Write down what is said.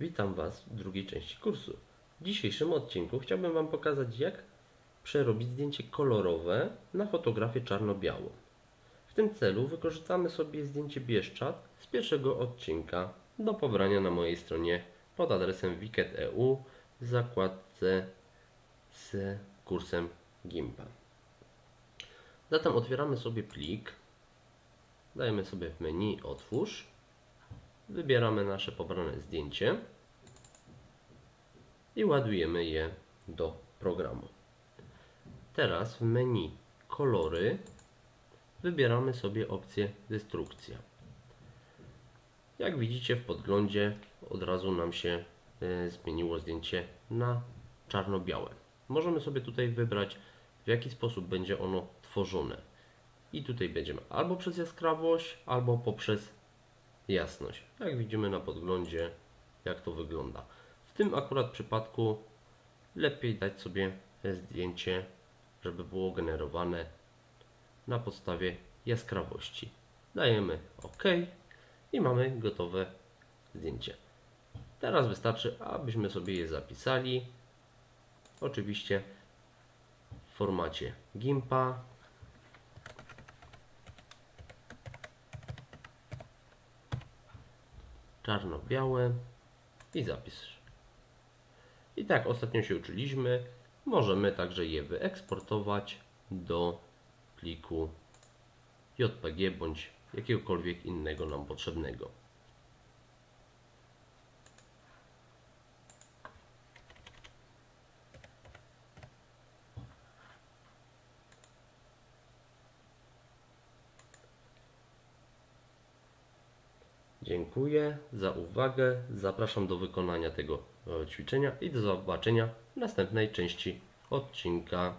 Witam Was w drugiej części kursu. W dzisiejszym odcinku chciałbym Wam pokazać, jak przerobić zdjęcie kolorowe na fotografię czarno-białą. W tym celu wykorzystamy sobie zdjęcie Bieszczad z pierwszego odcinka do pobrania na mojej stronie pod adresem wicket.eu w zakładce z kursem Gimpa. Zatem otwieramy sobie plik, dajemy sobie w menu Otwórz, wybieramy nasze pobrane zdjęcie i ładujemy je do programu. Teraz w menu Kolory wybieramy sobie opcję Destrukcja. Jak widzicie w podglądzie od razu nam się y, zmieniło zdjęcie na czarno-białe. Możemy sobie tutaj wybrać w jaki sposób będzie ono tworzone. I tutaj będziemy albo przez jaskrawość, albo poprzez jasność. Jak widzimy na podglądzie, jak to wygląda. Tym akurat przypadku lepiej dać sobie zdjęcie, żeby było generowane na podstawie jaskrawości. Dajemy OK i mamy gotowe zdjęcie. Teraz wystarczy, abyśmy sobie je zapisali. Oczywiście w formacie GIMPa. Czarno-białe i zapis. Tak ostatnio się uczyliśmy. Możemy także je wyeksportować do pliku JPG bądź jakiegokolwiek innego nam potrzebnego. Dziękuję za uwagę. Zapraszam do wykonania tego e, ćwiczenia i do zobaczenia w następnej części odcinka.